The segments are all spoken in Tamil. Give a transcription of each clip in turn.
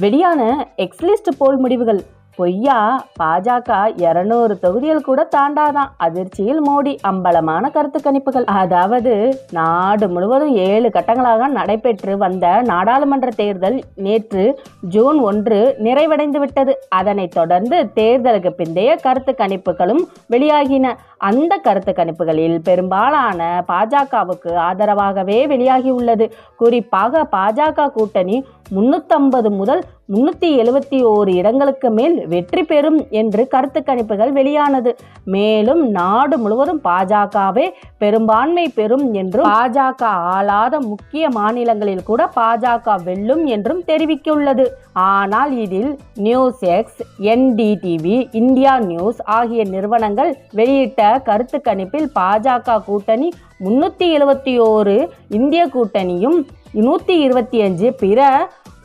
வெளியான எக்ஸ்லிஸ்ட் போல் முடிவுகள். பொய்யா? பாஜக இருநூறு தொகுதிகள் கூட தாண்டாதான். அதிர்ச்சியில் மோடி. அம்பலமான கருத்து கணிப்புகள். அதாவது நாடு முழுவதும் ஏழு கட்டங்களாக நடைபெற்று வந்த நாடாளுமன்ற தேர்தல் நேற்று ஜூன் ஒன்று நிறைவடைந்து விட்டது. அதனைத் தொடர்ந்து தேர்தலுக்கு பிந்தைய கருத்து கணிப்புகளும் வெளியாகின. அந்த கருத்து கணிப்புகளில் பெரும்பாலான பாஜகவுக்கு ஆதரவாகவே வெளியாகியுள்ளது. குறிப்பாக பாஜக கூட்டணி முன்னூத்தம்பது முதல் முன்னூற்றி எழுபத்தி ஓரு இடங்களுக்கு மேல் வெற்றி பெறும் என்று கருத்து கணிப்புகள் வெளியானது. மேலும் நாடு முழுவதும் பாஜகவே பெரும்பான்மை பெறும் என்றும் பாஜக ஆளாத முக்கிய மாநிலங்களில் கூட பாஜக வெல்லும் என்றும் தெரிவித்துள்ளது. ஆனால் இதில் News X NDTV India News ஆகிய நிறுவனங்கள் வெளியிட்ட கருத்து கணிப்பில் பாஜக கூட்டணி முன்னூற்றி எழுபத்தி ஓரு இந்திய கூட்டணியும் நூற்றி இருபத்தி அஞ்சு பிற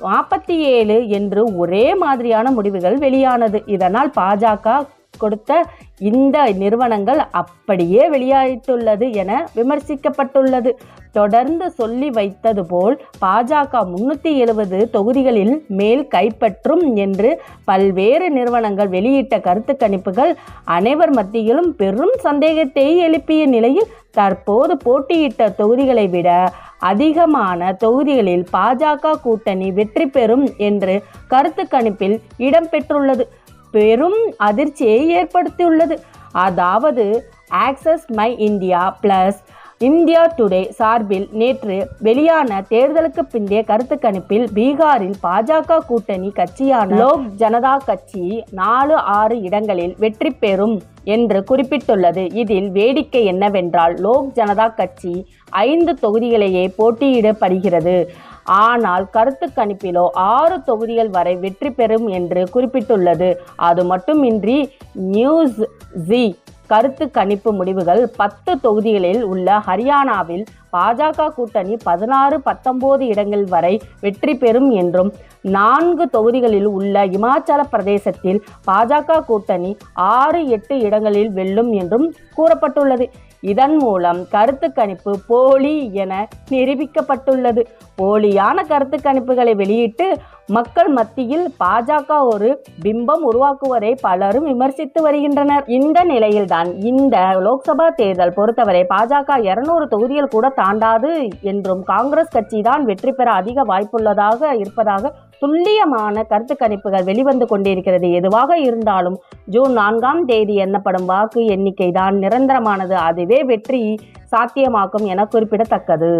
நாற்பத்தி ஏழு என்று ஒரே மாதிரியான முடிவுகள் வெளியானது. இதனால் பாஜக கொடுத்த இந்த நிறுவனங்கள் அப்படியே வெளியாகிட்டுள்ளது என விமர்சிக்கப்பட்டுள்ளது. தொடர்ந்து சொல்லி வைத்தது போல் பாஜக முன்னூற்றி எழுபது தொகுதிகளில் மேல் கைப்பற்றும் என்று பல்வேறு நிறுவனங்கள் வெளியிட்ட கருத்து கணிப்புகள் அனைவர் மத்தியிலும் பெரும் சந்தேகத்தை எழுப்பிய நிலையில் தற்போது போட்டியிட்ட தொகுதிகளை விட அதிகமான தொகுதிகளில் பாஜக கூட்டணி வெற்றி பெறும் என்று கருத்து கணிப்பில் இடம்பெற்றுள்ளது பெரும் அதிர்ச்சியை ஏற்படுத்தியுள்ளது. அதாவது Axis My India plus India Today சார்பில் நேற்று வெளியான தேர்தலுக்கு பிந்தைய கருத்து கணிப்பில் பீகாரில் பாஜக கூட்டணி கட்சியான லோக் ஜனதா கட்சி நாலு ஆறு இடங்களில் வெற்றி பெறும் என்று குறிப்பிட்டுள்ளது. இதில் வேடிக்கை என்னவென்றால் லோக் ஜனதா கட்சி ஐந்து தொகுதிகளையே போட்டியிடப்படுகிறது. ஆனால் கருத்து கணிப்பிலோ ஆறு தொகுதிகள் வரை வெற்றி பெறும் என்று குறிப்பிட்டுள்ளது. அது மட்டுமின்றி நியூஸ் ஜி கருத்து கணிப்பு முடிவுகள் பத்து தொகுதிகளில் உள்ள ஹரியானாவில் பாஜக கூட்டணி பதினாறு பத்தொன்பது இடங்கள் வரை வெற்றி பெறும் என்றும் நான்கு தொகுதிகளில் உள்ள இமாச்சல பிரதேசத்தில் பாஜக கூட்டணி ஆறு எட்டு இடங்களில் வெல்லும் என்றும் கூறப்பட்டுள்ளது. இதன் மூலம் கருத்து கணிப்பு போலி என நிரூபிக்கப்பட்டுள்ளது. போலியான கருத்து கணிப்புகளை வெளியிட்டு மக்கள் மத்தியில் பாஜக ஒரு பிம்பம் உருவாக்குவதை பலரும் விமர்சித்து வருகின்றனர். இந்த நிலையில்தான் இந்த லோக்சபா தேர்தல் பொறுத்தவரை பாஜக இருநூறு தொகுதிகள் கூட தாண்டாது என்றும் காங்கிரஸ் கட்சி தான் வெற்றி பெற அதிக வாய்ப்புள்ளதாக இருப்பதாக துல்லியமான கருத்து கணிப்புகள் வெளிவந்து கொண்டிருக்கிறது. எதுவாக இருந்தாலும் ஜூன் நான்காம் தேதி எண்ணப்படும் வாக்கு எண்ணிக்கை தான் நிரந்தரமானது. அதுவே வெற்றி சாத்தியமாக்கும் என குறிப்பிடத்தக்கது.